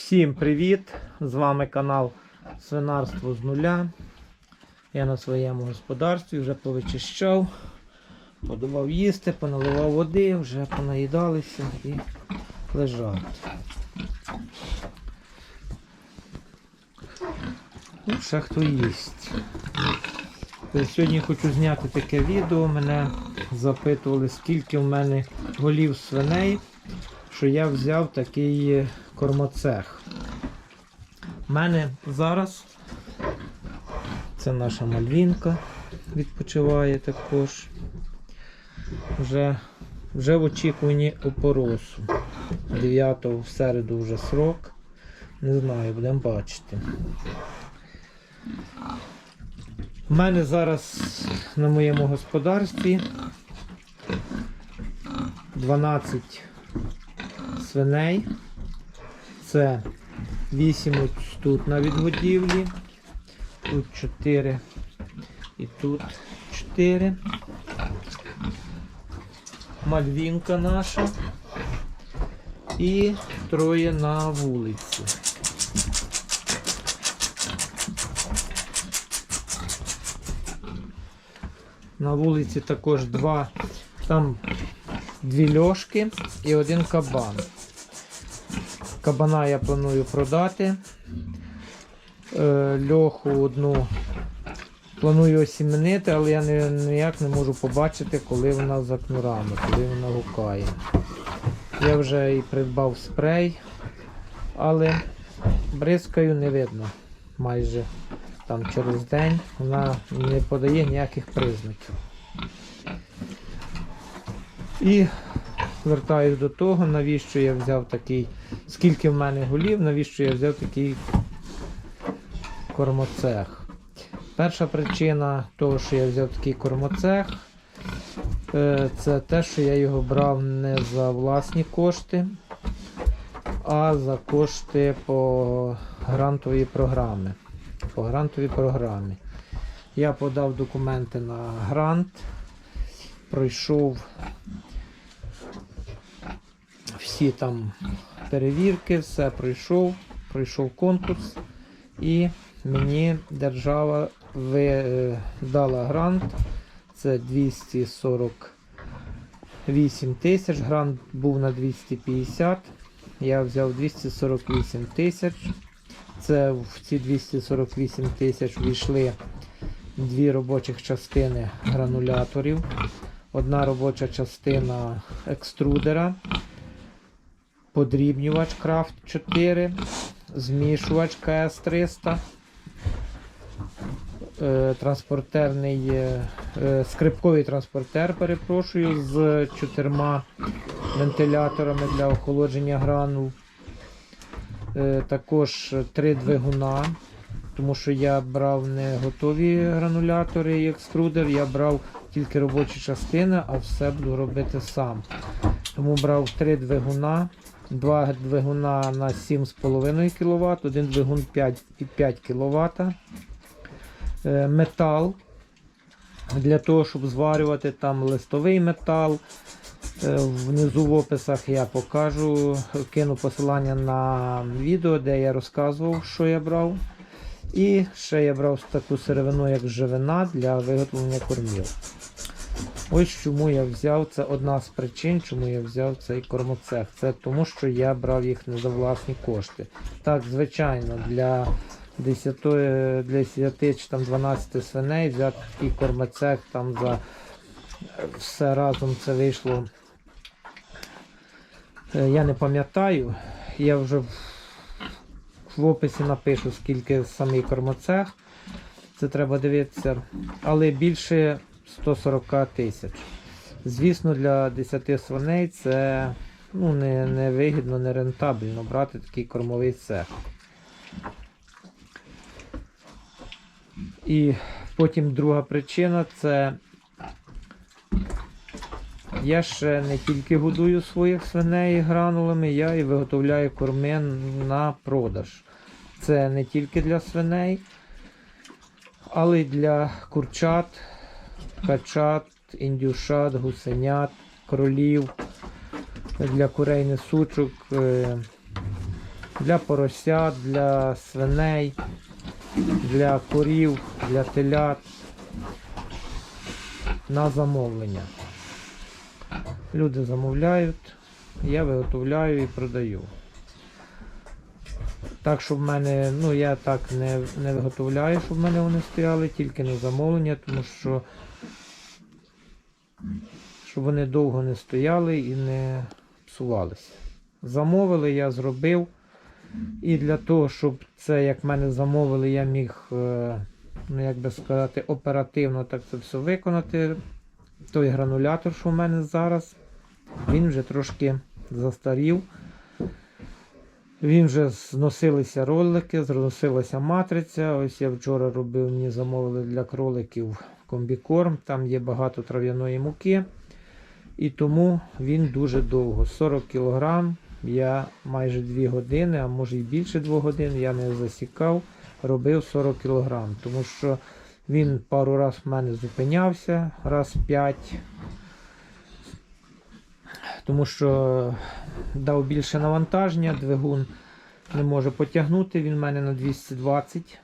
Всім привіт! З вами канал Свинарство з нуля. Я на своєму господарстві вже повичищав, подавав їсти, поналивав води, вже понаїдалися і лежать. Ну, ще хто їсть. Сьогодні хочу зняти таке відео. Мене запитували, скільки в мене голів свиней, що я взяв такий кормоцех. У мене зараз це наша мальвінка відпочиває також. Вже, вже в очікуванні опоросу. 9 в середу вже срок. Не знаю, будемо бачити. У мене зараз на моєму господарстві 12 свиней. Це 8 ось тут на відгодівлі. Тут 4 і тут 4. Мальвінка наша. І троє на вулиці. На вулиці також два, там дві льошки і один кабан. Кабана я планую продати. Е, Льоху одну планую осіменити, але я ніяк не можу побачити, коли вона за кнурами, коли вона гукає. Я вже і придбав спрей, але бризкаю не видно майже там через день. Вона не подає ніяких признаків. І вертаюсь до того, навіщо я взяв такий, скільки в мене голів, навіщо я взяв такий кормоцех. Перша причина того, що я взяв такий кормоцех, е, це те, що я його брав не за власні кошти, а за кошти по грантовій програмі. По грантовій програмі. Я подав документи на грант, пройшов всі там перевірки, все пройшов, пройшов конкурс, і мені держава ви, е, грант. Це 248 тисяч. Грант був на 250. Я взяв 248 тисяч. Це в ці 248 тисяч війшли дві робочих частини грануляторів, одна робоча частина екструдера, подрібнювач Крафт 4, змішувач КС300, е, транспортерний, е, скрипковий транспортер, перепрошую, з чотирма вентиляторами для охолодження гранул. Е, Також три двигуна, тому що я брав не готові гранулятори і екструдер, я брав тільки робочі частини, а все буду робити сам. Тому брав три двигуна, два двигуна на 7,5 кВт, один двигун 5,5 кВт. Е, Метал для того, щоб зварювати там листовий метал. Е, Внизу в описах я покажу, кину посилання на відео, де я розказував, що я брав. І ще я брав таку сировину, як живина для виготовлення кормів. Ось чому я взяв, це одна з причин, чому я взяв цей кормоцех. Це тому, що я брав їх не за власні кошти. Так, звичайно, для 10, е, для 10 чи там 12 свиней взяти такий кормоцех там за все разом це вийшло. Е, Я не пам'ятаю. Я вже в, в описі напишу, скільки самий кормоцех. Це треба дивитися. Але більше 140 тисяч. Звісно, для 10 свиней це ну, не, не вигідно, не рентабельно брати такий кормовий цех. І потім друга причина це я ще не тільки годую своїх свиней гранулами, я і виготовляю корми на продаж. Це не тільки для свиней, але й для курчат, качат, індюшат, гусенят, кролів, для курей несучок, е, для поросят, для свиней, для корів, для телят на замовлення. Люди замовляють, я виготовляю і продаю. Так, щоб в мене, ну я так не, не виготовляю, щоб в мене вони стояли, тільки на замовлення, тому що щоб вони довго не стояли і не псувалися. Замовили, я зробив. І для того, щоб це, як мене замовили, я міг, е, ну як би сказати, оперативно так це все виконати. Той гранулятор, що в мене зараз, він вже трошки застарів. Він вже зносилися ролики, зносилася матриця. Ось я вчора робив, мені замовили для кроликів комбікорм. Там є багато трав'яної муки. І тому він дуже довго. 40 кг. Я майже 2 години, а може і більше 2 годин, я не засікав, робив 40 кг. Тому що він пару раз в мене зупинявся, раз 5. Тому що дав більше навантаження, двигун не може потягнути, він в мене на 220.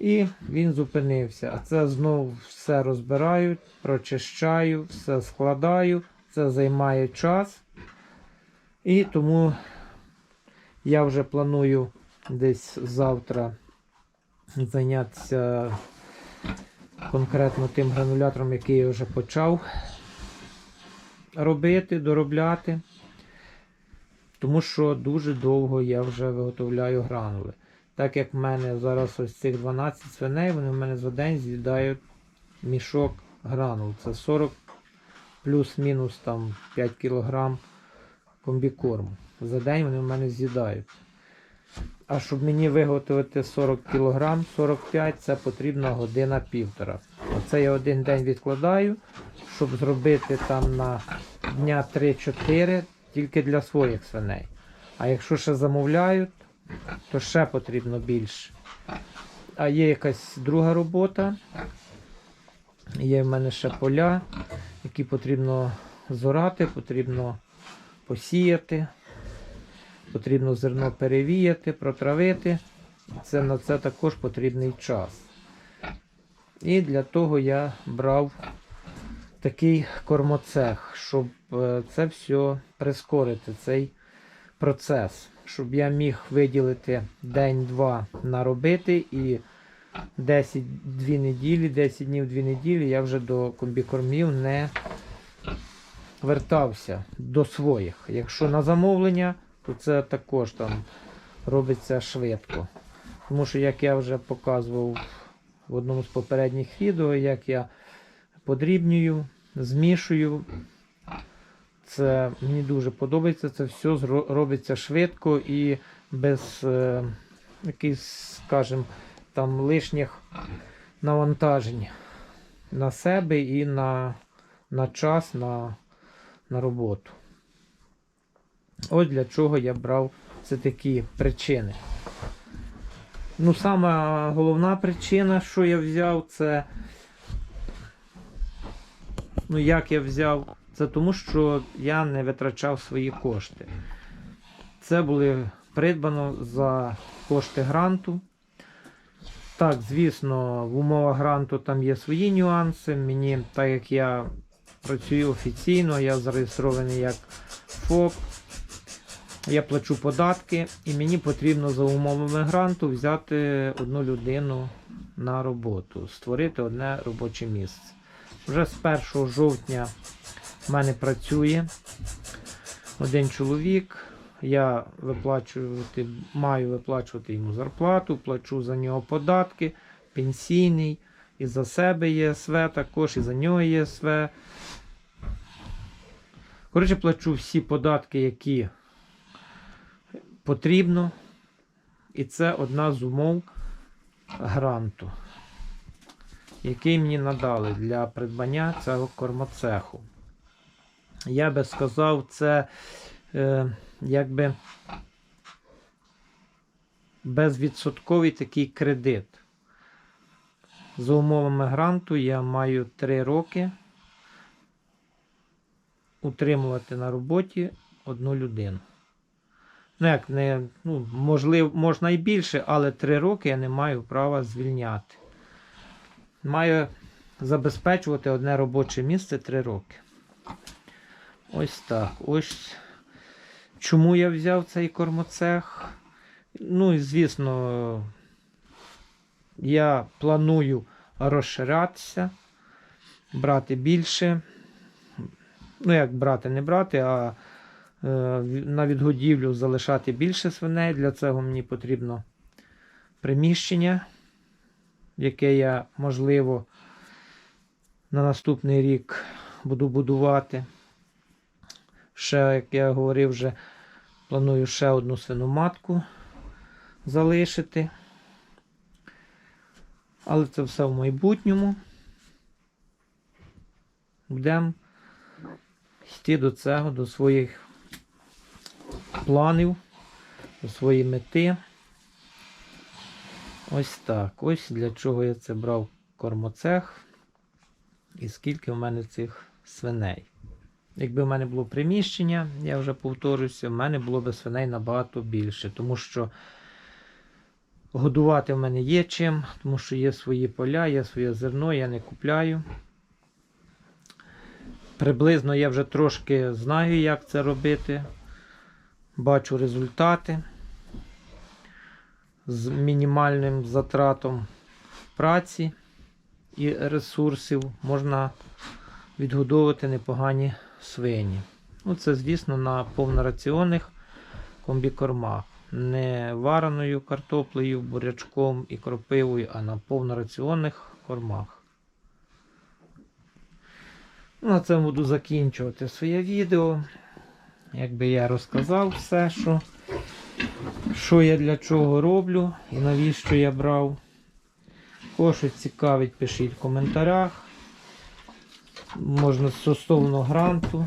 І він зупинився. А це знову все розбираю, прочищаю, все складаю. Це займає час. І тому я вже планую десь завтра зайнятися конкретно тим гранулятором, який я вже почав робити, доробляти. Тому що дуже довго я вже виготовляю гранули. Так як в мене зараз ось цих 12 свиней, вони в мене за день з'їдають мішок гранул. Це 40 плюс-мінус там 5 кг комбікорму. За день вони в мене з'їдають. А щоб мені виготовити 40 кг, 45 це потрібна година півтора. Оце я один день відкладаю, щоб зробити там на дня 3-4 тільки для своїх свиней. А якщо ще замовляють, то ще потрібно більше. А є якась друга робота. Є в мене ще поля, які потрібно зорати, потрібно посіяти, потрібно зерно перевіяти, протравити. Це на це також потрібний час. І для того я брав такий кормоцех, щоб е, це все прискорити, цей процес, щоб я міг виділити день-два наробити і 10 2 неділі, 10 днів 2 неділі я вже до комбікормів не вертався до своїх. Якщо на замовлення, то це також там робиться швидко. Тому що, як я вже показував в одному з попередніх відео, як я подрібнюю, змішую. Це мені дуже подобається. Це все робиться швидко і без е, якихось, скажімо, там лишніх навантажень на себе і на, на час, на, на роботу. Ось для чого я брав це такі причини. Ну, сама головна причина, що я взяв, це. Ну, як я взяв, це тому, що я не витрачав свої кошти. Це були придбано за кошти гранту. Так, звісно, в умовах гранту там є свої нюанси. Мені, так як я працюю офіційно, я зареєстрований як ФОП, я плачу податки, і мені потрібно за умовами гранту взяти одну людину на роботу, створити одне робоче місце. Вже з 1 жовтня в мене працює один чоловік. Я виплачувати, маю виплачувати йому зарплату, плачу за нього податки, пенсійний, і за себе ЄСВ також, і за нього ЄСВ. Коротше, плачу всі податки, які потрібно. І це одна з умов гранту, який мені надали для придбання цього кормоцеху. Я би сказав, це е, якби безвідсотковий такий кредит. За умовами гранту я маю 3 роки утримувати на роботі одну людину. Ну, як не, ну, можливо, можна і більше, але 3 роки я не маю права звільняти. Маю забезпечувати одне робоче місце 3 роки. Ось так. Ось чому я взяв цей кормоцех. Ну і звісно, я планую розширятися, брати більше. Ну, як брати, не брати, а е, на відгодівлю залишати більше свиней. Для цього мені потрібно приміщення, яке я, можливо, на наступний рік буду будувати. Ще, як я говорив, вже планую ще одну свиноматку залишити. Але це все в майбутньому. Будемо йти до цього, до своїх планів, до своєї мети. Ось так. Ось для чого я це брав кормоцех. І скільки в мене цих свиней. Якби в мене було приміщення, я вже повторюся, в мене було б свиней набагато більше, тому що годувати в мене є чим, тому що є свої поля, є своє зерно, я не купляю. Приблизно я вже трошки знаю, як це робити. Бачу результати з мінімальним затратом праці і ресурсів можна відгодовувати непогані свині. Ну, це, звісно, на повнораціонних комбікормах. Не вареною картоплею, бурячком і кропивою, а на повнораціонних кормах. Ну, На цьому буду закінчувати своє відео. Якби я розказав все, що, що я для чого роблю і навіщо я брав. Кого щось цікавить, пишіть в коментарях. Можна стосовно гранту.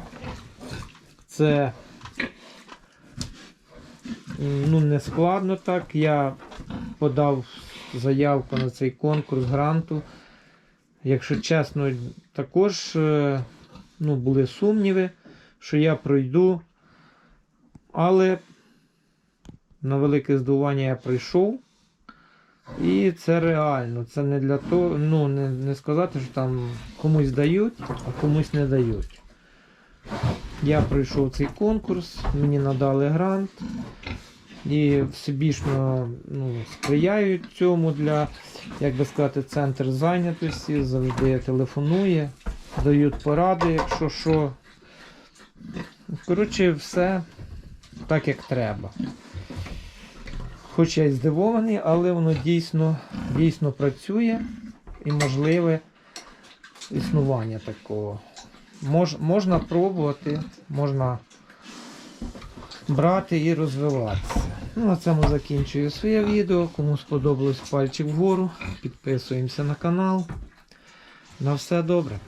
Це ну, не складно так. Я подав заявку на цей конкурс гранту. Якщо чесно, також е, ну, були сумніви, що я пройду. Але на велике здивування я прийшов. І це реально. Це не для того, ну, не, не сказати, що там комусь дають, а комусь не дають. Я пройшов цей конкурс, мені надали грант і всебічно ну, сприяють цьому для, як би сказати, центр зайнятості, завжди телефонує, дають поради, якщо що. Коротше, все так, як треба. Хоч я й здивований, але воно дійсно, дійсно працює і можливе існування такого. Мож, можна пробувати, можна брати і розвиватися. Ну, на цьому закінчую своє відео. Кому сподобалось пальчик вгору, підписуємося на канал. На все добре.